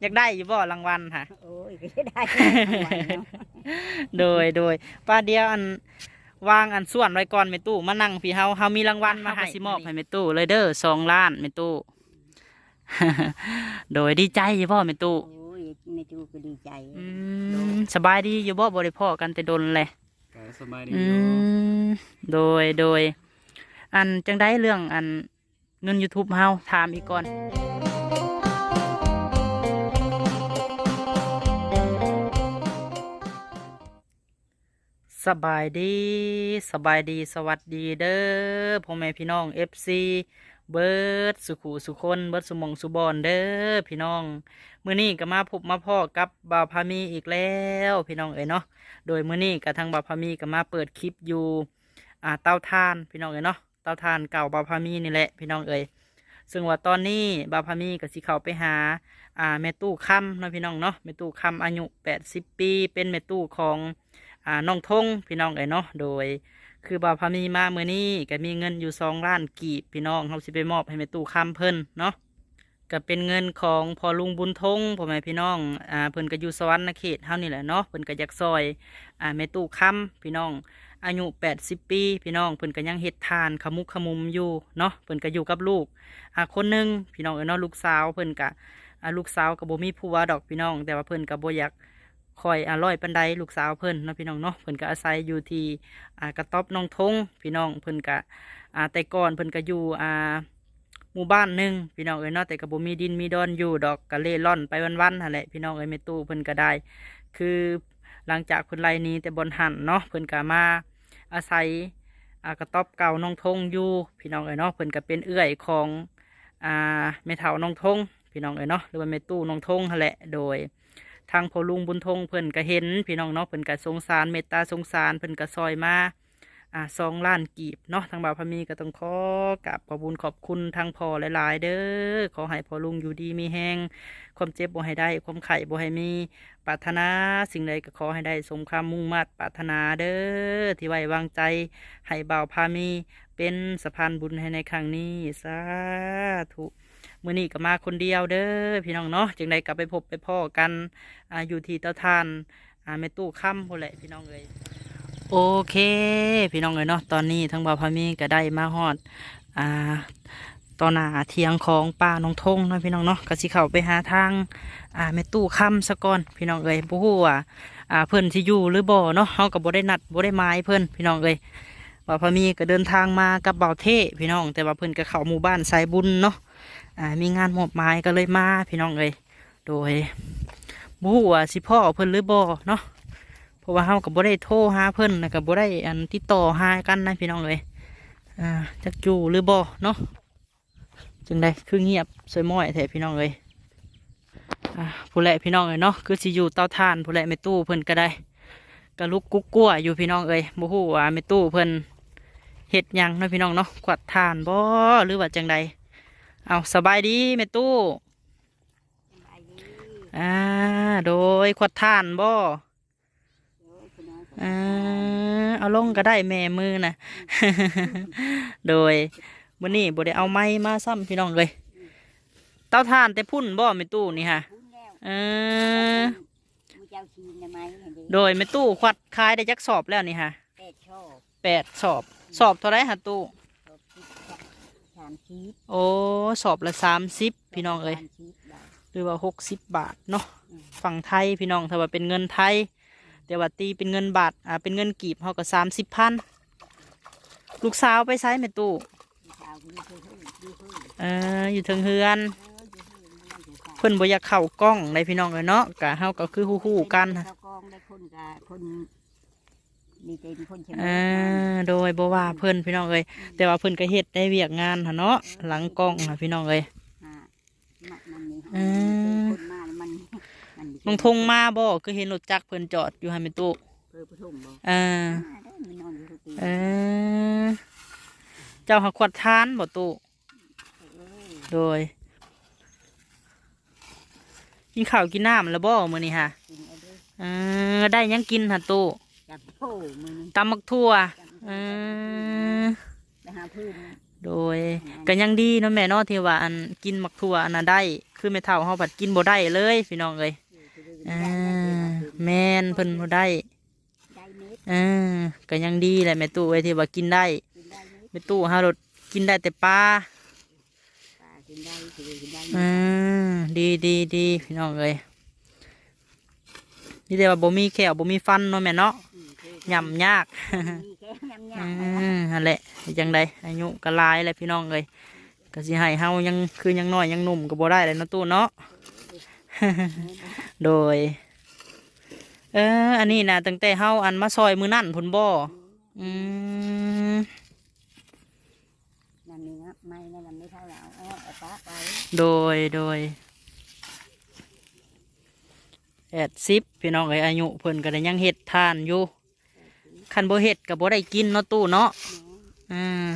อยากได้อยู่บ่รางวัลค่ะ โอ้ยก็ได้รางวัลเนาะโดยโดยป้าเดียวอันวางอันส่วนไว้ก่อนแม่ตู้มานั่งพี่เฮาเฮามีรางวัลมาให้สิมอบให้แม่ตู้เลยเด้อสองล้านแม่ตู้โดยดีใจอยู่บ่แม่ตู้โอ้ยแม่จูก็ดีใจอืมสบายดีอยู่บ่บ่ได้พ้อกันแต่ดนเลยก็สบายดีอือยู่มโดยโดย อันจังได้เรื่องอันเงิน YouTube เฮาถามอีกก่อน สบายดีสบายดีสวัสดีเด้อพ่อแม่พี่น้อง FC เบิร์ดสุขุสุคนเบิร์ดสุมองสุบอนเด้อพี่น้องมื้อนี้ก็มาพบมาพ่อกับบ่าวพามีอีกแล้วพี่น้องเอ๋ยเนาะโดยมื้อนี้กับทางบาวพามีก็มาเปิดคลิปอยู่อ่าเตาถ่านพี่น้องเอ๋ยเนาะเตาถ่านเก่าบาวพามีนี่แหละพี่น้องเอ๋ยซึ่งว่าตอนนี้บาวพามีก็สิเขาไปหาอ่าแม่ตู้ค่ำเนาะพี่น้องเนาะแม่ตู้ค่ำอายุ80ปี เป็นแม่ตู้ของ อ่าน้องทงพี่น้องเอ๋ยเนาะโดย คือบาพามีมาเมื้อนี้ก็มีเงินอยู่สองล้านกีบพี่น้องเฮาสิไปมอบให้แม่ตู้คำเพิ่นเนาะก็เป็นเงินของพอลุงบุญทงพ่อแม่พี่น้องอ่าเพิ่นก็อยู่สวรรค์เขตเฮานี่แหละเนาะเพิ่นก็อยากซอยอ่าแม่ตู้คำพี่น้องอายุ 80 ปี พี่น้องเพิ่นก็ยังเฮ็ดทานขมุกขมุมอยู่เนาะเพิ่นก็อยู่กับลูกอ่าคนหนึงพี่น้องเอ้ยเนาะลูกสาวเพิ่นก็อ่าลูกสาวก็บ่มีผัวดอกพี่น้อง แต่ว่าเพิ่นก็บ่อยาก คอยอร้อยปันไดลูกสาวเพิ่นนะพี่น้องเนาะเพิ่นก็อาศัยอยู่ที่อ่ากระต๊อบน้องทงพี่น้องเพิ่นก็อ่าแต่ก่อนเพิ่นก็อยู่อ่าหมู่บ้านหนึ่งพี่น้องเอ้ยเนาะแต่ก็บ่มีดินมีดอนอยู่ดอกก็เล่ร่อนไปวันๆนั่นแหละพี่น้องเอ้ยแม่ตู้เพิ่นก็ได้ คือหลังจากเพิ่นไล่นี้แต่บนหันเนาะเพิ่นก็มาอาศัยอ่ากระต๊อบเก่าน้องทงอยู่พี่น้องเอ้ยเนาะเพิ่นก็เป็นเอื้อยของอ่าแม่เฒ่าน้องทงพี่น้องเอ้ยเนาะหรือว่าแม่ตู้น้องทงนั่นแหละโดย ทางพอลุงบุญทงเพิ่นก็เห็น พี่น้องเนาะเพิ่นก็สงสารเมตตาสงสารเพิ่นก็ซอยมาอ่าสองล้านกีบเนาะทางบ่าวพมีก็ต้องขอกราบขอบุญขอบคุณทางพ่อหลาย ๆ เด้อขอให้พอลุงอยู่ดีมีแห้งความเจ็บบ่ให้ได้ ความไข่บ่ให้มีปรารถนาสิ่งใดก็ขอให้ได้สมความมุ่งมั่นปรารถนาเด้อที่ไว้วางใจให้บ่าวพามีเป็นสะพานบุญให้ในครั้งนี้สาธุ มื้อนี้ก็มาคนเดียวเด้อพี่น้องเนาะจึงได้กลับไปพบไปพ่อกันอ่าอยู่ที่เตาทานอ่าแม่ตู้ค่ำพุ่นแหละพี่น้องเอ้ยโอเค พี่น้องเอ๋ยเนาะตอนนี้ทั้งบ่าวพามีก็ได้มาฮอดอ่าตอนหน้าเทียงของป้าน้องทงนะพี่น้องเนาะก็สิเข้าไปหาทางอ่าแม่ตู้ค่ำซะก่อนพี่น้องเอ๋ยบ่ฮู้ว่าอ่าเพิ่อนสิอยู่หรือบ่เนาะเฮาก็บ่ได้นัดบ่ได้หมายเพิ่อนพี่น้องเอ๋ยบ่าวพามีก็เดินทางมากับบ่าวเทพี่น้อง แต่ว่าเพิ่อนก็เข้าหมู่บ้านสายบุญเนาะ มีงานมอบหมายก็เลยมาพี่น้องเอ๋ยโดยบ่ฮู้ว่าสิพ่อเพิ่นหรือบ่เนาะเพราะว่าเฮากับบ่ได้โทรหาเพิ่นนะกับบ่ได้อันติดต่อหากันนะพี่น้องเลยอ่าจักอยู่หรือบ่เนาะจึงได้คือเงียบสวยม้อยแท้พี่น้องเลยอ่าผู้แหละพี่น้องเลยเนาะคือสิอยู่เตาถ่านผู้แหละไม่ตู้เพิ่นก็ได้ก็ลุกกุ๊กกัวอยู่พี่น้องเอ้ยบ่ฮู้ว่าไม่ตู้เพิ่นเฮ็ดยังเนาะพี่น้องเนาะกวาดถ่านบ่หรือว่าจังใด เอาสบายดีแม่ตู้สบายดีอ่า โดยกวาดถ่านบ่โอ้ยคุณน้อยก็อ่าเอาลงก็ได้แม่มือนะโดยวันนี้บ่ได้เอาไม้มาซ้ำพี่น้องเลย เต้าทานแต่พุ่นบ่ไม่ตู้นี่ฮะพูดแล้วเออมูเจ้าชีนได้ไหมเห็นดิโดยไม่ตู้ควัดขายได้จักสอบแล้วนี่ฮะแปดชอบแปดสอบ สอบเท่าไรฮะตู้ชอบสิบสามชีสโอ้สอบละสามสิบพี่น้องเอ้ยสามชีสบาทหรือว่าหกสิบบาทเนาะอืมฝั่งไทยพี่น้องถ้าว่าเป็นเงินไทย แต่ว่าตีเป็นเงินบาทอ่าเป็นเงินกีบเขาก็สามสิบพันลูกสาวไปใช้แม่ตู้ผู้ชาวคนนี้เพื่อนดูเพื่อนเอออยู่เทิงเฮือนเออดูเพื่อนไม่ได้จะใส่เพิ่นบ่อยากเข้ากล้องเลยพี่น้องเลยเนาะกะเฮาก็คือฮู้ๆกัน เขากองได้คนกับคน มีเต็มคนชนะเออโดยบ่ว่าเพิ่นพี่น้องเอ้ยแต่ว่าเพิ่นก็เฮ็ดได้เวียกงานหั่นเนาะหลังกล้องน่ะพี่น้องเอ้ย อ่ามันมันนี่เออคนมาแล้วมันมันน้องทงมาบ่คือเห็นรถจักรเพิ่นจอดอยู่ให้แม่ตู้เพื่อผู้ชมบ่เอออ่าได้มันนอนอยู่ทุกปีเออเจ้าหักขวดทานบ่ตู้เออโดย กินข้าวกินน้ำแล้วบ่มื้อนี้ฮะกินเอาเด้อ เออได้หยังกินหั่นตู้ จับโอ้มือนี่ตำมักทั่วเออไปหาพื้นโดยก็ยังดีเนาะแม่เนาะที่ว่าอันกินมักถั่วอันน่ะได้ คือแม่เฒ่าเฮาผัดกินบ่ได้เลยพี่น้องเอ้ยอ่าแม่นเพิ่นบ่ได้ได้เม็ดอ่าก็ยังดีแหละแม่ตู้เอ้ยที่ว่ากินได้กินได้เม็ดแม่ตู้เฮารถกินได้แต่ปลาปลากินได้คือกินได้อ่าดีดีดีพี่น้องเอ้ยนี่แต่ว่าบ่มีแขวบ่มีฟันเนาะแม่เนาะอืมคือ ยำยากมีแค่ยำยำอืนะมนั่นแหละจังใดอายุก็หลายแหละพี่น้องเอ้ยก็สิให้เฮายังคือยังน้อยยังหนุ่มก็บ่ได้เลยเนาะตู้เนาะโดย เออ อันนี้นะตั้งแต่เฮาอันมาซอยมือนั่นพุ่นบ่อืมนั่นนี่นะไม่นั่นนะไม่เท่าเราเอาเอาปลาไปโดยโดยแอดซิปพี่น้องเอ้ยอายุเพิ่นก็ได้ยังเฮ็ดทานอยู่ คันบ่เฮ็ดก็บ่ได้กินเนาะตู้เนาะเนาะอืม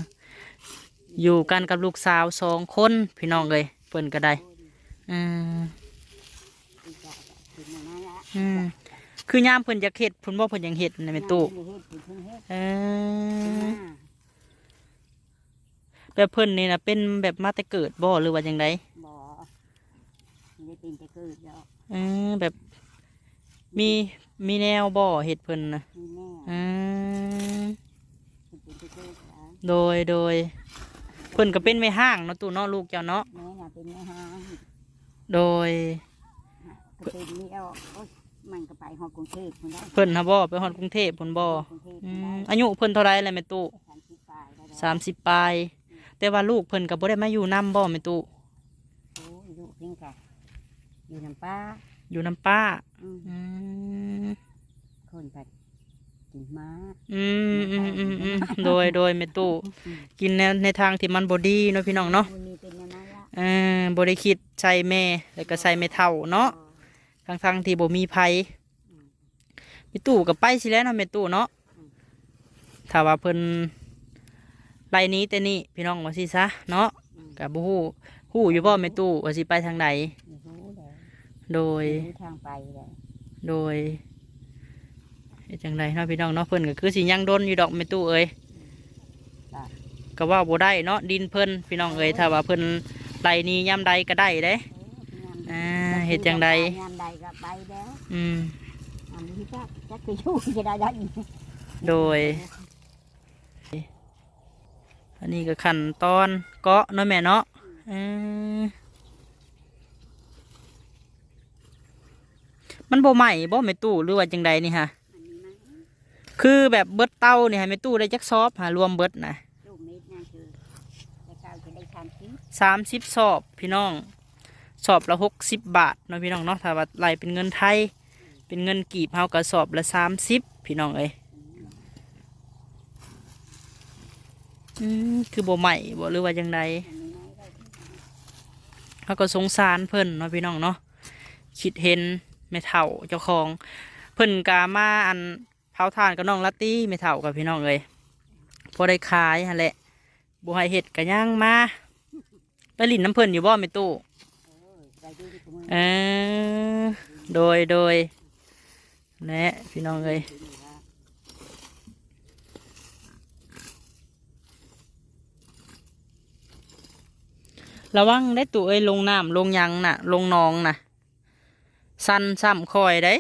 อยู่กันกับลูกสาวสองคนพี่น้องเอ้ยเพิ่นก็ได้อืมอีกอย่างก็กินอย่างนั้นละอืมคือยามเพิ่นอยากเฮ็ดเพิ่นบ่เพิ่นยังเฮ็ดในแม่ตู้เฮ็ดเพิ่นเฮ็ดเอเพิ่นอเฮ็ดแบบเพิ่นนี่นะเป็นแบบมาแต่เกิดบ่หรือว่าจังไดบ่ไม่ได้เป็นแต่เกิดแล้วเออแบบมีมีแนวบ่เฮ็ดเพิ่นนะมีแน่ อืมเป็นแต่เกิดแล้วโดยโดยเพิ่นก็เป็นแม่ห้างเนาะตู้เนาะลูกเจ้าเนาะแม่น่ะเป็นแม่ห้างโดย ก็เป็นนี่เอาโอ๊ยมันก็ไปฮอดกรุงเทพพุ่นได้เพิ่นฮะบ่ไปฮอดกรุงเทพพุ่นบ่กรุงเทพอืพุ่นมได้อายุเพิ่นเท่าไรแล้วแม่ตู้สามสิบปลายแล้ว30ปลายแต่ว่าลูกเพิ่นก็บ่ได้มาอยู่นํบ่แม่ตู้โอ้ยอยู่เพียงกะอยู่น้ำป้าอยู่นํป้าอืมอืมคนไป กินม้าอืมอืมอืมอืมโดยโดยแม่ตู้กินในในทางที่มันบ่ดีเนาะพี่น้องเนาะมันมีเป็นอย่างนั้นละเออบริคิดใส่แม่แล้วก็ใส่แม่เท่าเนาะทั้งทั้งๆที่บ่มีภัยมีตู้กับไปสิแล้วเนาะแม่ตู้เนาะถ้าว่าเพิ่นไล่หนี้แต่นี่พี่น้องว่าสิซะเนาะอืมกับบ่ฮู้ฮู้อยู่บ่แม่ตู้ว่าสิไปทางใดไม่รู้แล้วโดยไม่รู้ทางไปแล้วโดยเฮ็ด จังไดเนาะพี่น้องเนาะเพิ่นก็คือสิยังดนอยู่ดอกแม่ตู้เอ้ยจ้ะก็ว่าบ่ได้เนาะดินเพิ่นพี่น้องเอ้ยถ้าว่าเพิ่นไล่หนี้ยามใดก็ได้เด้อ่าเฮ็ดจังใดยามใดก็ไปแล้วอืมอันนี้จักจักไปอยู่จะได้ได้อีกโดย อันนี้ก็ขั้นตอนเกาะเนาะแม่เนาะเออมันบ่ใหม่บ่แม่ตู้หรือว่าจังใดนี่ฮะอันนี้มั้ง คือแบบเบิดเต้านี่ฮะแม่ตู้ได้จักซอบหารวมเบิดนะลูกเม็ดนั่นคือแต่เก้าจะได้ทำชิ้นสามสิบสอบพี่น้องสอบละหกสิบบาทเนาะพี่น้องเนาะถ้าว่าไล่เป็นเงินไทย เป็นเงินกีบเฮาก็สอบละสามสิบพี่น้องเอ้ยอืมคือบ่ใหม่บ่หรือว่าจังใดอันนี้ไม่ได้เขาก็สงสารเพิ่นเนาะพี่น้องเนาะคิดเห็นแม่เฒ่าเจ้าของ เพิ่นกามาอัน เผาทานกับน้องลัตตี้แม่เฒ่ากับพี่น้องเลยพอได้ขายหั่นแหละบุให้เห็ดกันย่างมาไปลินน้ำเพิ่นอยู่บ่แม่ตู้เออไปดูที่มือเออโดยโดยแนะพี่น้องเลยที่นี่ว่าระวังได้ตู้เอ้ยลงน้ำลงยังน่ะ ลงนองน่ะ สั้นซ้ำคอยได้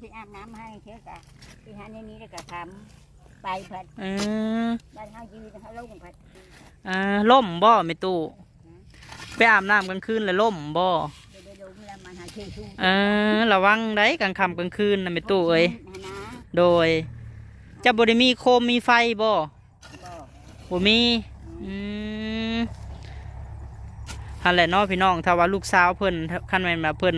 ไปอาบน้ำให้เชื่อกะไปหาในนี้แล้วก็ทำไปผัดเออบ้านเฮายืนเฮาลงผัดอ่าล่มบ่ไม่ตู้ไปอาบน้ำกลางคืนแล้วล่มบ่เดี๋ยวได้ลงแล้วมันหาชื่อชูเออระวังได้กลางค่ำกลางคืนนะไม่ตู้เอ้ยนะโดยจะบ่ได้มีโคมมีไฟบ่บ่บ่มีอืมฮันแหละเนาะพี่น้องถ้าว่าลูกสาวเพิ่นคันแม่นมาเพิ่น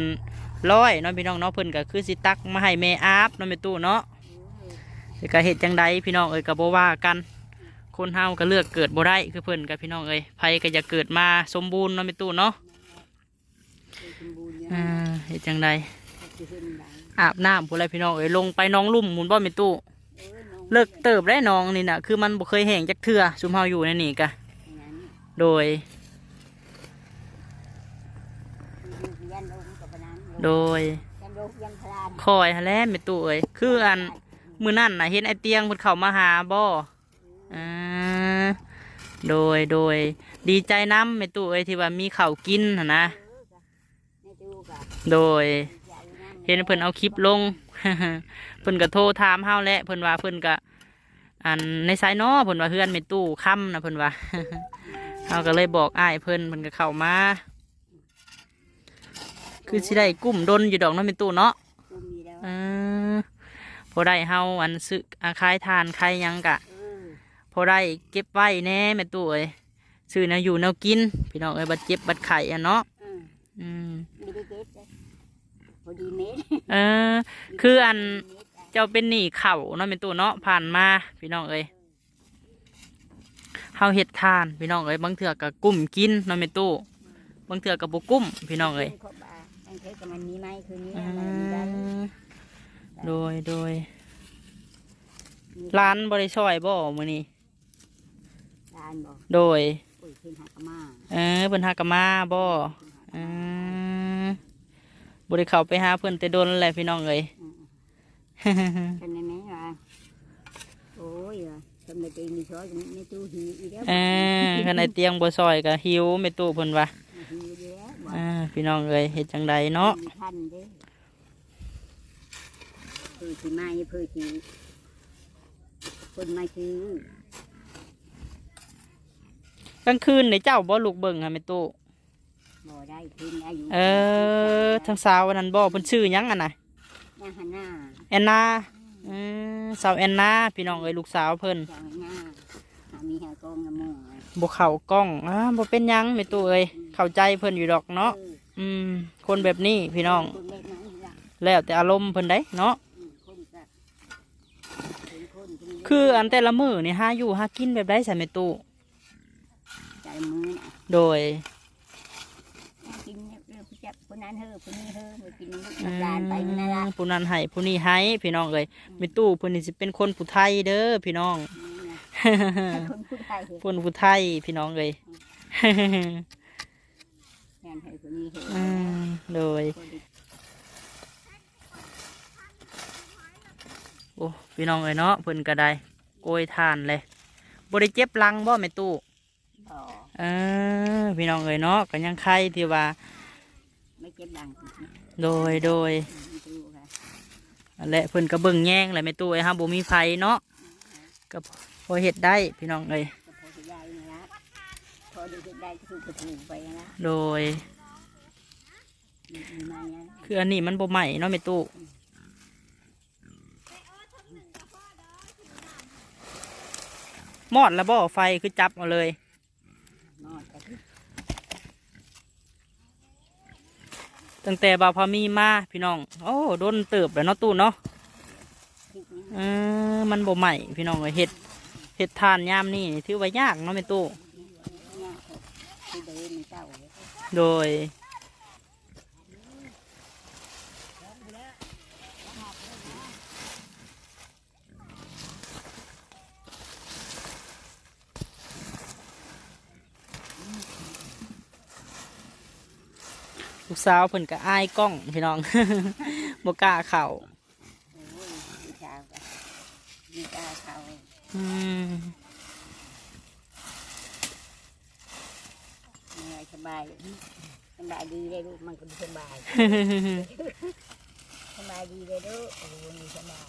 ร้อยเนาะพี่น้องเนาะเพิ่นก็คือสิตักมาให้แม่อาบเนาะแม่ตู้เนาะแต่ก็เฮ็ดจังใดพี่น้องเอ้ยก็บ่ว่ากัน คนเฮาก็เลือกเกิดบ่ได้คือเพิ่นกับพี่น้องเอ้ยไผก็จะเกิดมาสมบูรณ์เนาะแม่ตู้เนาะสมบูรณ์เนี่ยอ่าเฮ็ดจังใดจะเห็นได้อาบน้ำพู้นแหละพี่น้องเอ้ยลงไปหน้องลุ่มหมุนบ่แม่ตู้เออน้องเลิกเติบได้น้องนี่น่ะคือมันบ่เคยแห้งจักเทื่อซุมเฮาอยู่ในนี่กะอย่างนั้นโดยอยู่ยันลงกับปะนั้น โดยยันลงยันพลานคอยหาแหล้วแม่ตู้เอ้ยคืออันมื้อนั้นน่ะเห็นไอ้เตียงเพิ่นเข้ามาหาบ่อ่าโดยโดย ดีใจน้ำแม่ตู้เอ้ยที่ว่ามีข้าวกินหั่นนะในตู้ก็โดยใจน้ำเห็นเพิ่นเอาคลิปลงเพิ่นก็โทรถามเฮาแหละเพิ่นว่าเพิ่นก็อันในสายน้อเพิ่นว่าเฮือนแม่ตู้ค่ำนะเพิ่นว่าเฮาก็เลยบอกอ้ายเพิ่นเพิ่นก็เข้ามา คือสิได้กุ้มดนอยู่ดอกเนาะแม่ตู้เนาะตู้มีแล้วเออพอได้เฮาอันซื้ออาคายทานใครยังกะเออพอได้เก็บไว้แน่แม่ตู้เอ้ยซื้อแนวอยู่แนวกิน พี่น้องเอ้ยบัดเจ็บบัดไข่อะเนาะเอออืมไม่ได้เก็บเลยพอดีเมตรเออ คืออันเมตรอะเจ้าเป็นหนี้เข่าเนาะแม่ตู้เนาะผ่านมาพี่น้องเอ้ยเฮาเฮ็ดทานพี่น้องเอ้ยบางเถื่อก็กุ้มกินเนาะแม่ตู้บางเถื่อก็บ่กุ้มพี่น้องเอ้ย ครบอะตั้งแต่กับมันมีไหมคืนนี้อือะไรมีได้มโดยโดยร้านบ่ได้ช่วยบ่มื้อนี้ร้านบอกโดยโอ้ยเพิ่นหักกะมาเออเพิ่นหากะมาบ่เออบ่ได้เข้าไปหาเพิ่นแต่โดนแหละพี่น้องเอ้ยกันในนี้ว่าโอ้ยว่ะทำไมตีมีช้อยในตู้หีอีแล้วเออคันไอเตียงบ่ซอยก็หิวแม่ตู้เพิ่นว่าหีอีแล้วบ อกอ่าพี่น้องเอ้ยเฮ็ดจังใดเนาะมีท่านเด้เพื่อที่มาเพื่อที่คนมาซื้อกลางคืนในเจ้าบ่ลูกเบิ่งค่ะแม่ตู้บ่ได้คืนอายุเออทั้งสาววันนั้นบ่เพิ่นชื่อหยังอะน่ะย่าหันหน้าแอนนาอืมสาวแอนนาพี่น้องเอ้ยลูกสาวเพิ่นเจ้าหันหน้าหามีหากองกระมงอะบ่เข้ากล้องอ่าบ่เป็นหยังแม่ตู้เอ้ย เข้าใจเพิ่นอยู่ดอกเนาะอออืม คนแบบนี้พี่น้อง คนเล็กน้อยนี่ล่ะแล้วแต่อารมณ์เพิ่นได้เนาะอืมคนก็เป็นคนที่มีคืออันแต่ละมื้อนี่หาอยู่หากินแบบใดซะแม่ตู้ใจมือน่ะโดย กินเนี่ยเรื่องผู้จับคนนั้นเฮ้อคนนี้เฮ้อมากินลูกอืหลานไปนั่นน่ะละมผู้นั้นให้ผู้นี้ให้พี่น้องเอ้ยแม่ตู้เพิ่นนี่สิเป็นคนผู้ไทยเด้อพี่น้อง นี่นะคนผู้ไทยเฮ้อคนผู้ไทยพี่น้องเอ้ย แม่นเฮ้อคนนี้เฮ้ออืมโดย คนที่โอ้พี่น้องเอ้ยเนาะเพิ่นก็ได้โกยทานเลยบ่ได้เจ็บหลังบ่แม่ตู้ต่อเออพี่น้องเอ้ยเนาะก็ยังไข่ที่ว่า ไม่เจ็บดังโดยโดยไม่รู้ค่ะนั่นแหละเพิ่นก็เบิ่งแย่งแหละแม่ตู้ไอ้ยฮะบ่มีไฟเนาะก็พอเฮ็ดได้พี่น้องเอ้ย ก็พอจะได้นะละ พอดูจะได้ก็คือกระถูกไปนะโดย มีมาเนี่ยคืออันนี้มันบ่ใหม่เนาะแม่ตู้มอดแล้วบ่ไฟคือจับเอาเลย นอดก็คือตั้งแต่บ่าวพามีมาพี่น้อง โอ้โดนเติบแล้วเนาะตู้เนาะพริกนี้เออมันบ่ใหม่พี่น้องเอ้ยเฮ็ดเฮ็ดทานยามนี่ถือว่ายากเนาะแม่ตู้ โดยลูกสาวเพิ่นก็อายกล้องพี่น้องบ่กล้าเข้าโอ้ยมีชาวก็มีตาเขา อืม เหนื่อยสบายสบายดีเลยลูกมันก็สบายสบายดีเลยลูกโอ้ยสบาย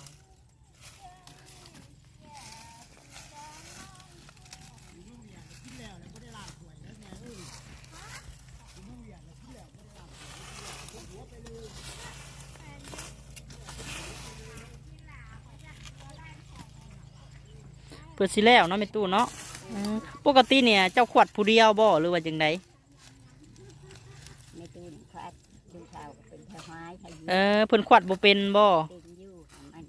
เปิดสิแล้วเนาะแม่ตู้เนาะอืมปกติเนี่ย เจ้าขวดผู้เดียวบ่หรือว่าจังได ในตู้นี่ควัดดูชาวก็เป็นแค่ไม้ใครยืเออเพิ่นขวดบ่เป็นบ่เป็นอยู่มัน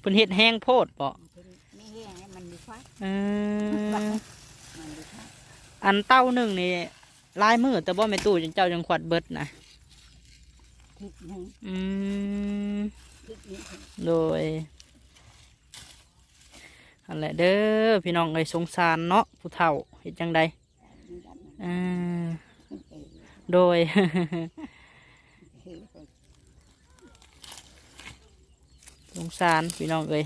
เพิ่นเฮ็ดแห้งโพดบ่เป็นไม่แห้งแล้วมันมีควัดเออมันมีควัดอันเต้าหนึ่งนี่ลายมือแต่บ่แม่ตู้จนเจ้าจังขวดเบิดนะพริกหนึ่งอืมพริกนี้โดยอันแหละเด้อพี่น้องเอ้ยสงสารเนาะผู้เฒ่าเฮ็ดจังใดมีดันอ่าเอง โดยเฮ้ยคนสงสารพี่น้องเอ้ย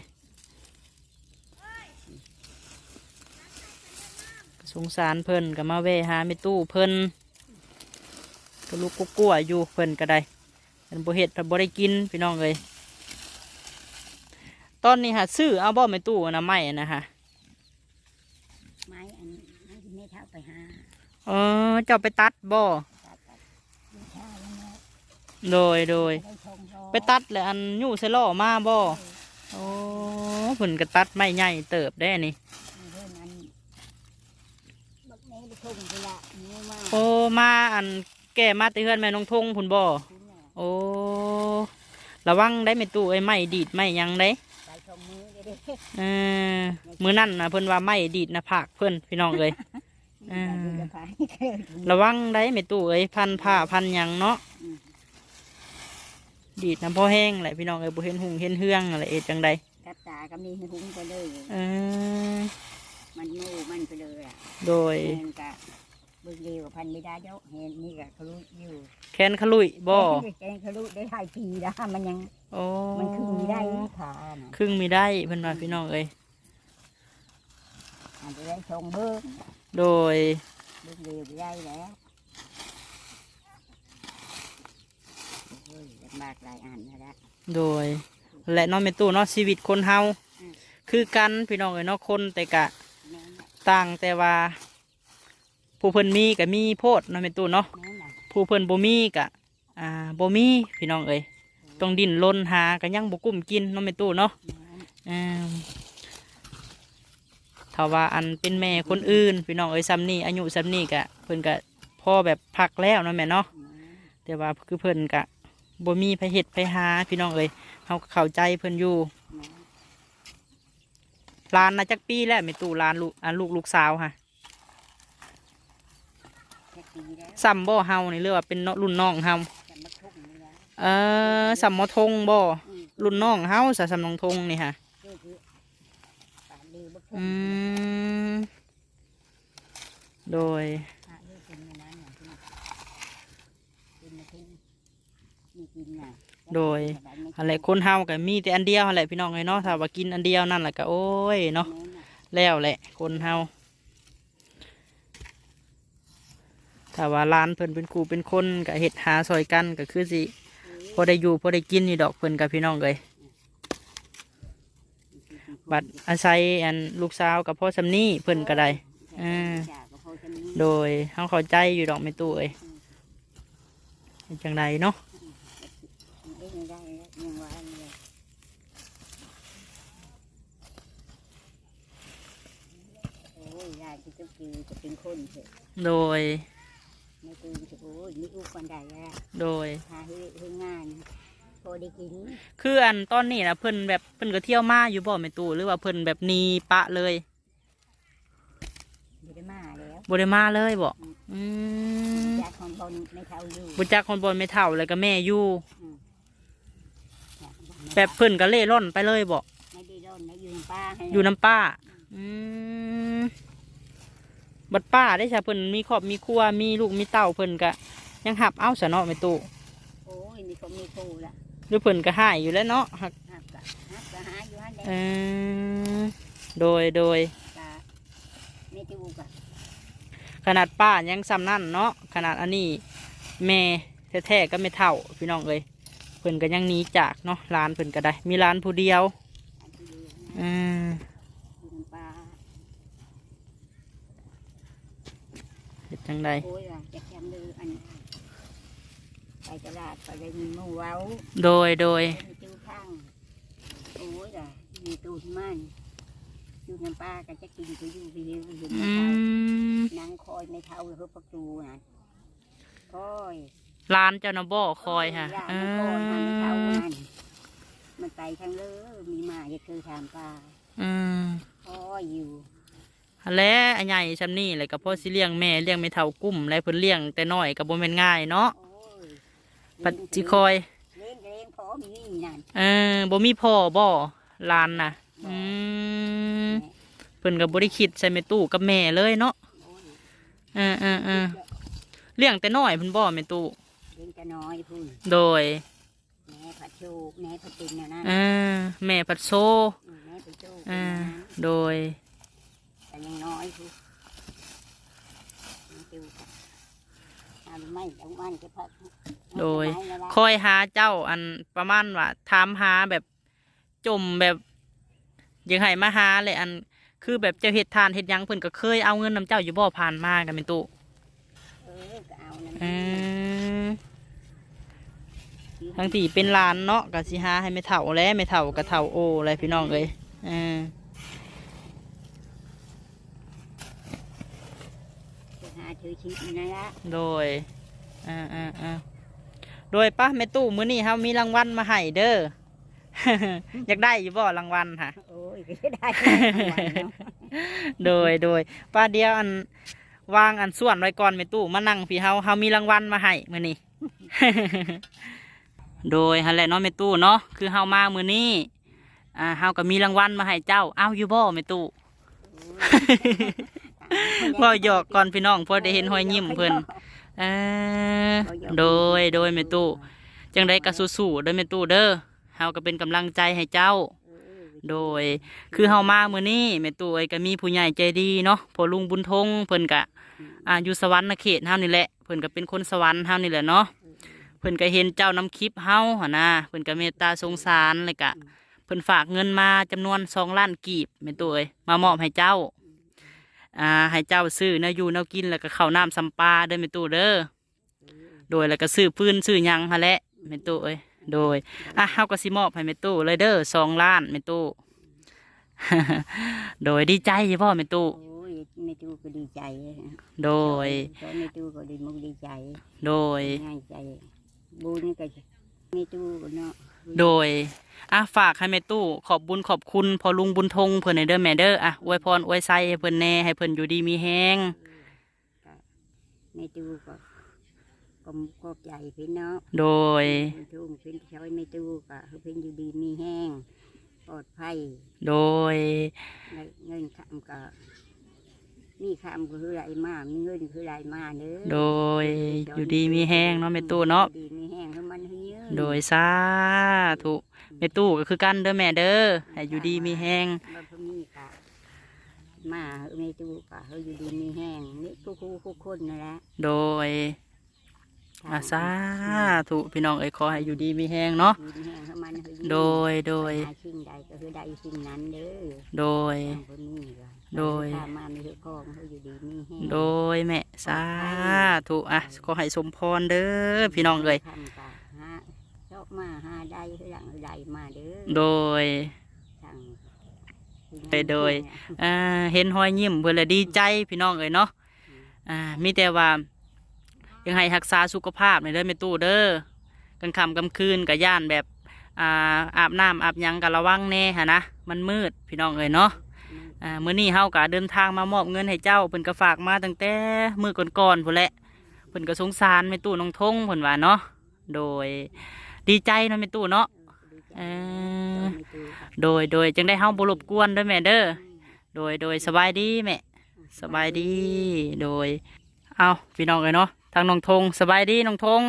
สสงสารเพิ่นก็มาแวะหาแม่ตู้เพิ่นก็ลูกกุ๊กกัวอยู่เพิ่นก็ได้เป็นบ่เฮ็ดถ้าบ่ได้กินพี่น้องเลยตอนนี้หาซื้อเอาบ่แม่ตู้นะไม่นะฮะไม้อันนั้นที่ไม่เท่าไปหาเออเจ้าไปตัดบ่ ตัดตัดไม่เท่าแล้วเนาะ โดยโดย ได้ชงรอไปตัดเลยอันยู่ใส่ล่อมาบ่โอ้เพิ่นก็ตัดไม่ใหญ่เติบได้นี่ เรื่องนั้นบักนี้ไปชงไปละนี่มาโอ้มาอันแก่มาแติเฮือนแม่นงทงพุ่นบ่คุณน่ะโอ้ระวังได้แม่ตู้ไอ้ไม้ดีดไม้หยังได้ใส่ชงมือเลยเด้เออมื้อนั้นน่ะเพิ่นว่าไม้ดีดหน้าผากเพิ่นพี่น้องเอ้ย อืมใส่จะพายเกิดระวังได้แม่ตู้เอ้ยพันผ้าพันหยังเนาะอืม ดีดน้ำพอแห้งแหละพี่น้องเอ้ยบ่เห็นหุงเห็นเฮืองอะไรเอ็ดจังใดกับตาก็มีหุ้งไปเลยเออมันงูมันไปเลยอะโดยเห็นกะเบิ่งเดียวพันไม่ได้เจ้าเห็นนี่กะเขารู้อยู่แคนขลุยบ่แกงเขารู้ได้ถ่ายปีแล้วมันยังโอ้มันคือมีได้ขาน่ะครึ่งมีได้เพิ่นว่าพี่น้องเอ้ยอาจจะได้ชงเบิ้งโดยเบิ่งเดียวไปได้แล้วโอ้ยลำบากหลายอันนะละโดย และเน้องเมตู้เนาะชีวิตคนเฮาอืมคือกันพี่น้องเอ้ยเนาะคนแต่กะแม่น่ะต่างแต่ว่า ผู้เพิ่นมีก็มีโพดเนาะเมตู้เนาะ แม่น่ะผู้เพิ่นบ่มีก็อ่าบ่มีพี่น้องเอ้ยต้องดิ้นรนหาก็ยังบ่กุ้มกินเนาะเมตู้เนาะแม่น่ะอ่าถ้าว่าอันเป็นแม่คนอื่น พี่น้องเอ้ยซ้ำนี่อายุซ้ำนี่ก็เพิ่นก็พ่อแบบพักแล้วเนาะแม่เนาะ แม่แต่ว่าคือเพิ่นกะ บ่มีไผเฮ็ดไผหาพี่น้องเอ้ยเฮาเข้าใจเพิ่นอยู่แม่หลานนะจักปีแล้วแม่ตู่หลานลูกอันลูกลูกสาวค่ะแค่ปีแล้วซ้ำบ่เฮานี่เรียกว่าเป็นรุ่นน้องเฮาจะมาทุ่งนี่แล้วเออซ้ำมอทงบ่รุ่นน้องเฮาซะซ้ำน้องทงนี่ค่ะอือปาดดีบักทุ่งอืมโดย ปาดดีเป็นอย่างนั้นน่ะที่น่ะเป็นมาทุ่งมีกินน่ะ โดยอะไรคนเฮาก็มีแต่อันเดียวหั่นแหละพี่น้องเอ้ยเนาะถ้าว่ากินอันเดียวนั่นแหละก็โอ้ยเนาะแล้วแหละคนเฮาถ้าว่าร้านเพิ่นเป็นครูเป็นคนก็เฮ็ดหาซอยกันก็คือสิพอได้อยู่พอได้กินนี่ดอกเพิ่นกับพี่น้องเลยบัดอาศัยอันลูกสาวกับพ่อสำนี่เพิ่นก็ได้โดยเฮาเข้าใจอยู่ดอกไม่ตู้เอ้ยจังไดเนาะ เอ้ยไม่ได้แล้วยังว่าเลยโอ้ย ยายที่จะคือจะเป็นคนเถอะโดย ไม่ตื่นจะโอ้ยนี่อุกันใดแล้วโดย หาให้ให้งานพอได้กินคืออันตอนนี้นะเพิ่นแบบเพิ่นก็เที่ยวมาอยู่บ่แม่ตู้หรือว่าเพิ่นแบบหนีปะเลยไม่ได้มาแล้วบ่ได้มาเลยบ่อืมจากของบนไม่เท่าอยู่บ่จักคนบนไม่เท่าแล้วก็แม่อยู่จากแบบเพิ่นก็เล่ร่อนไปเลยบ่ไม่ได้ร่อนนะอยู่ในป้าให้อยู่น้ำป้า อืม บัดป้าได้ใช่เพิ่นมีครอบมีครัวมีลูกมีเต้าเพิ่นก็ยังหับเอาซะเนาะแม่ตู้โอ้ยมีคนมีครูละหรือเพิ่นก็หายอยู่แล้วเนาะหักหักกะหักกะหาอยู่ฮันเด็เออโดยโดยกะไม่จูกะขนาดป้ายังซ้ำนั่นเนาะขนาดอันนี้แม่แท้ๆก็ไม่เท่าพี่น้องเอ้ยเพิ่นก็ยังหนีจากเนาะร้านเพิ่นก็ได้ มีร้านผู้เดียว อันที่อยู่นะ อืม อยู่ในป้า เฮ็ดจังไดโอ้ยว่ะจะแคมดืออันไปตลาดไปได้มีหมูเว้าโดยโดย มีจูข้างโอ้ยว่ะมีตูดมันอยู่ในป้าก็จะกินก็อยู่ไปเรื่อยอยู่ในอืเท้ามนั่งคอยไม่เท่าเลยประตูน่ะคอยร้านเจ้านะบ่คอยค่ะย่าเอมันคอยมันไม่เท่าอมันมันไปทางเลอมีหมาจะคือถามป้าอืมคอยอยู่หั้น แหล้วอันใหญ่ซำนี่แหละก็พ่อสิเลี้ยงแม่เลี้ยงไม่เท่ากุ้มและเพิ่นเลี้ยงแต่น้อยก็บ่แม่นง่ายเนาะโอ้ยปัดจิคอยเล่นก็เล่นพอมีนั่นเออบ่มีพ่อบ่หลานน่ะอืมเพิ่นก็บ่ได้คิดใส่แม่ตู้กับแม่เลยเนาะโอ้ยเออเออเออเลี้ยงแต่น้อยเพิ่นบ่แม่ตู้เล่นจะน้อยพุ่นโดยแม่ผัดโชกแม่ผัดตินเนี่ยนะเออแม่พัดโซแม่ผัดโชกเออโดย แต่ยังน้อยพุ่นจูเอาไม่เอามันจะพักโดยคอยหาเจ้าอันประมาณว่าถามหาแบบจมแบบยังไงมาหาเลยอันคือแบบเจ้าเฮ็ดทานเฮ็ดหยังเพิ่นก็เคยเอาเงินนำเจ้าอยู่บ่ผ่านมากันเป็นตุเออก็เอานั่นอืมทั้งที่เป็นหลานเนาะก็สิหาให้ไม่เฒ่าแล้วไม่เฒ่าก็เฒ่าโออะไรพี่น้องเอ้ยอืม จะ หาถือชีพนั่นละโดยอ่าอ่าอ่าโดยป้าแม่ตู้มื้อนี้เฮามีรางวัลมาให้เด้อ อยากได้อยู่บ่รางวัลค่ะ โอ้ยก็ได้ทั้งวันเนาะโดยโดยป้าเดียวอันวางอันส่วนไว้ก่อนแม่ตู้มานั่งพี่เฮาเฮามีรางวัลมาให้มื้อนี้ โดยหั่นแหละเนาะแม่ตู้เนาะคือเฮามามื้อนี้อ่าเฮาก็มีรางวัลมาให้เจ้า เอาอยู่บ่แม่ตู้ บ่หยอกก่อนพี่น้องพอได้เห็นรอยยิ้มเพิ่นเออโดยโดยแม่ตู้จังไดก็สู้ๆเด้อแม่ตู้เด้อเฮาก็เป็นกำลังใจให้เจ้า โดยคือเฮามามื้อนี้แม่ตู้เอ้ยก็มีผู้ใหญ่ใจดีเนาะพ่อลุงบุญทงเพิ่นก็อ่าอยู่สวรรค์เขตเฮานี่แหละเพิ่นก็เป็นคนสวรรค์เฮานี่แหละเนาะเพิ่นก็เห็นเจ้าน้ำคลิปเฮาหั่นนะเพิ่นก็เมตตาสงสารเลยก็เพิ่นฝากเงินมาจำนวน2ล้านกีบแม่ตู้เอ้ยมามอบให้เจ้า อ่าให้เจ้าซื้อเนื้ออยู่เนื้อกินแล้วก็ข้าวน้ำสัมปลาเด้อแม่ตู้เด้อโดยแล้วก็ซื้อปืนซื้อหยังฮะแหละแม่ตู้เอ้ยโดยอะเฮาก็สิมอบให้แม่ตู้เลยเด้อสองล้านแม่ตู้โดยดีใจอยู่พ่อแม่ตู้โอ้ยในตู้ก็ดีใจ โดยตอนในตู้ก็ดีมุกดีใจ โดยง่ายใจบุญก็ในตู้ก็เนาะโดย อะฝากให้แม่ตู้ขอบบุญขอบคุณพอลุงบุญทงเพิ่นให้เด้อแม่เด้ออะอวยพรอวยไซให้เพิ่นแน่ให้เพิ่นอยู่ดีมีแฮงในตู้ก็กมกบใหญ่พี่เนาะโดยทุ่งพี่ช่วยในตู้ก็ให้เพิ่นอยู่ดีมีแห้งปลอดภัย โดยเงินคำก็มีคำก็คือไรมามีเงินคือไรมาเด้อโดยอยู่ดีมีแฮงเนาะแม่ตู้เนาะอยู่ดีมีแห้งให้มันให้เยอะโดยสาธุ แม่ตู้ก็คือกันเด้อแม่เด้อให้อยู่ดีมีแฮงบางพมีกะมาในตู้ก็ให้อยู่ดีมีแห้งนี่ทุกคู่ทุกคนนั่นแหละโดยอาสาธุพี่น้องเอ้ยขอให้อยู่ดีมีแฮงเนาะอยู่ดีมีแห้งให้มันให้เยอะโดยโดยหาสิ่งใดก็คือใดสิ่งนั้นเด้อโดยบางพมีก็โดย ถ้ามามีเฮ็ดของให้อยู่ดีมีแห้งโดยแม่สาธุอะขอให้สมพรเด้อพี่น้องเอ้ยทำกะหาชอบมาหา ได้คือหลังใดมาเด้อโดยทางไปโดยอ่าเห็นหอยยิ้มเพื่อนละดีใจพี่น้องเอ้ยเนาะอ่ามีแต่ว่ายังให้รักษาสุขภาพในอยเด้อแม่ตู้เด้อกลางค่ำกลางคืนกับย่านแบบอ่าอาบน้ำอาบหยังกับระวังแน่ฮะนะมันมืดพี่น้องเอ้ยเนาะอ่ามื้อนี้เฮากะเดินทางมามอบเงินให้เจ้าเพิ่นก็ฝากมาตั้งแต่มื้อก่อนๆพุ่นแหละเพิ่นก็สงสารแม่ตู้น้องทงเพิ่นว่าเนาะโดย ดีใจเนาะแม่ตู้เนาะเออโดยโดยจึงได้เฮาบ่รบกวนเด้อแม่เด้อโดยโดยสบายดีแม่สบายดีโดย เอาพี่น้องเลยเนาะทางน้องทงสบายดีน้องทง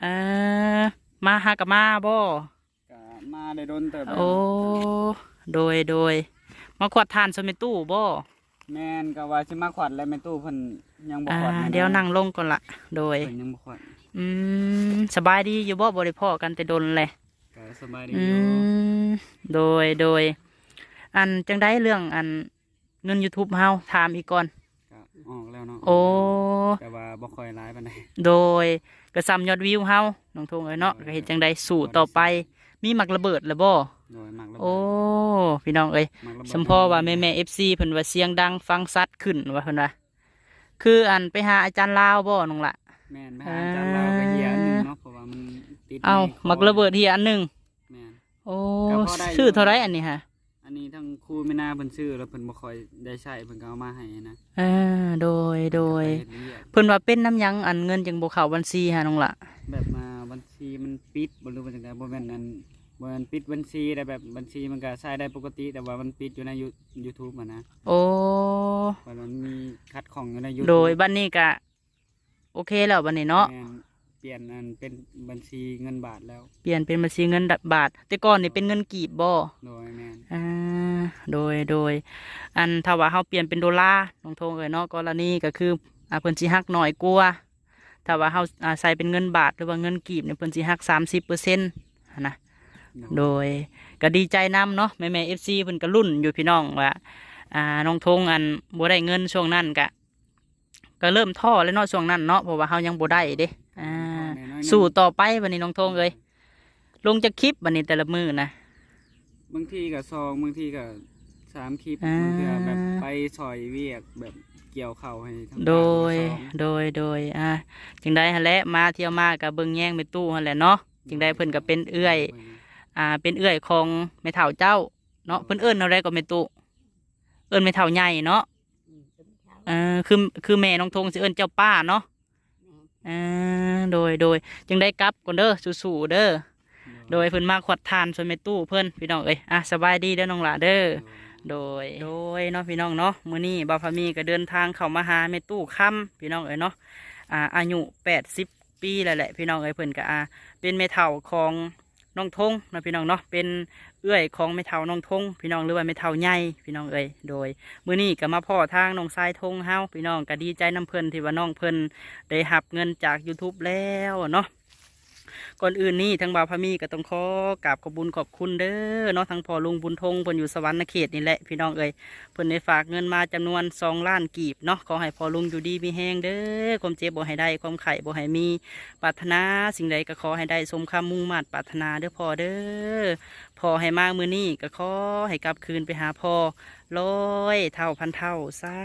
เออมาหากับมาบ่ก็มาได้โดนเติบโอ้โดยโดย มาขวดทานสมิตู้บ่แม่นก็ว่าสิมาขวัดแล้วแม่ตู้เพิ่นยังบ่อ่าขวัดแม่เดี๋ยวนั่งลงก่อนละโดยเพิ่นยังบ่ขวัด อืมสบายดีอยู่บ่บริพ่อกันแต่ดนเลยก็สบายดีอือยู่มโดยโดย อันจังได้เรื่องอันเงิน YouTube เฮาถามอีกก่อน ก็ออกแล้วเนาะโอ้ แต่ว่าบ่ค่อยหลายปานใดโดยกระซำยอดวิวเฮาน้องทงเอ้ยเนาะก็เห็นจังใดสู่ต่อไป มีหมักระเบิดหรือบ่โดยมักระเบิดโอ้พี่น้องเอ้ย มักระเบิดสมพอว่าแม่แม่เอฟซีเพิ่นว่าเสียงดังฟังซัดขึ้นว่าเพิ่นว่าคืออันไปหาอาจารย์ลาวบ่น้องละ แม่นไปหาอาจารย์ลาวก็เหียอันหนึงเนาะเพราะว่ามันติดเอาในคหมักระเบิดที่อันหนึงแม่น โอ้ก็พอได้อยู่ชื่อเท่าไรอันนี้ฮะอันนี้ทั้งครูไม่น่าเพิ่นซื้อแล้วเพิ่นบ่ค่อยได้ใช้เพิ่นก็เอามาให้นะอ่าโดยโดยก็ไปเฮ็ดเวียกเพิ่นว่าเป็นน้ำหยังอันเงินจังบ่เข้าบัญชีฮะน้องละแบบมาบัญชีมันปิดบ่รู้ว่าจังไดบ่แม่นอันบ่แม่นปิดบัญชีแต่แบบบัญชีมันก็ใช้ได้ปกติ แต่ว่ามันปิดอยู่ใน You- YouTube อะนะโอ้เพราะมันมีคัดของอยู่ใน YouTube โดยบัดนี้ก็ โอเคแล้วบัดนี้เนาะแม่นเปลี่ยนอันเป็นบัญชีเงินบาทแล้วเปลี่ยนเป็นบัญชีเงินบาท แต่ก่อนนี่เป็นเงินกีบบ่โดยแม่นอ่าโดยโดย อันถ้าว่าเฮาเปลี่ยนเป็นดอลลาร์น้องทงเอ้ยเนาะกรณีก็คืออ่าเพิ่นสิหักน้อยกว่าถ้าว่าเฮาอ่าใส่เป็นเงินบาทหรือว่าเงินกีบเนี่ยเพิ่นสิหักสามสิบเปอร์เซ็นต์นะ โดยก็ดีใจนํเนาะแม่แม่เอฟซีเพิ่นก็รุ่นอยู่พี่น้องว่าอ่าน้องทงอันบ่ได้เงินช่วงนั้นกะ ก็เริ่มท้อแล้วเนาะช่วงนั้นเนาะเพราะว่าเฮายังบ่ได้เด้อ่าสู้ต่อไปวันนี้น้องทงเอ้ยลงจากคลิปวันนี้แต่ละมือนะบางทีก็ซองบางทีก็สามคลิปอ่าบางทีก็แบบไปซอยเวียกแบบเกี่ยวเข่าให้ทำโดยซองโดยโดยอ่าจึงได้หั่นแหละมาเที่ยวมากับเบิ่งแย่งไปตู้หั่นแหละเนาะจึงได้เพิ่นก็เป็นเอื้อยอ่าเป็นเอื้อยของแม่เฒ่าเจ้าเนาะเพิ่นเอิ้นอะไรก็แม่ตู้เอิ้นแม่เฒ่าใหญ่เนาะอืม เป็นเช้าเออคือคือแม่น้องทงสิเอิ้นเจ้าป้าเนาะแม่อ่าโดยโดยจึงได้กลับก่อนเด้อสู้ๆเด้อโดยเพิ่นมาขวดทานส่วนแม่ตู้เพิ่นพี่น้องเอ้ยอะสบายดีเด้อน้องหล่ะเด้อโดยโดยเนาะพี่น้องเนาะมื้อนี้บ่าวพามีก็เดินทางเข้ามาหาแม่ตู้ค่ำพี่น้องเอ้ยเนาะอ่าอายุ80ปีแล้วแหละพี่น้องเอ้ยเพิ่นก็อ่าเป็นแม่เฒ่าของ น้องทงนะพี่น้องเนาะเป็นเอื้อยของไม่เท่าน้องทงพี่น้องหรือว่าไม่เท่าใหญ่พี่น้องเอ้ยโดยมื้อนี้ก็มาพ่อทางน้องทรายทงเฮาพี่น้องก็ดีใจน้ำเพิ่นที่ว่าน้องเพิ่นได้หับเงินจาก YouTube แล้วเนาะ ก่อนอื่นนี่ทั้งบ่าวพามีก็ต้องขอกราบขอบุญขอบคุณเด้อเนาะทั้งพ่อลุงบุญทงเพิ่นอยู่สวรรค์เขตนี่แหละพี่น้องเอ้ยเพิ่นได้ฝากเงินมาจำนวนสองล้านกีบเนาะขอให้พ่อลุงอยู่ดีมีแห้งเด้อความเจ็บบ่ให้ได้ความไข่บ่ให้มีปรารถนาสิ่งใดก็ขอให้ได้สมคำมุ่งมั่นปรารถนาเด้อพ่อเด้อ พอให้มามือนี่ก็ขอให้กลับคืนไปหาพ่อร้อยเท่าพันเท่าสา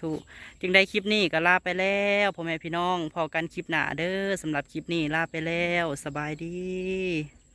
ธุจึงได้คลิปนี้ก็ลาไปแล้วพ่อแม่พี่น้องพอกันคลิปหนาเด้อสำหรับคลิปนี้ลาไปแล้วสบายดี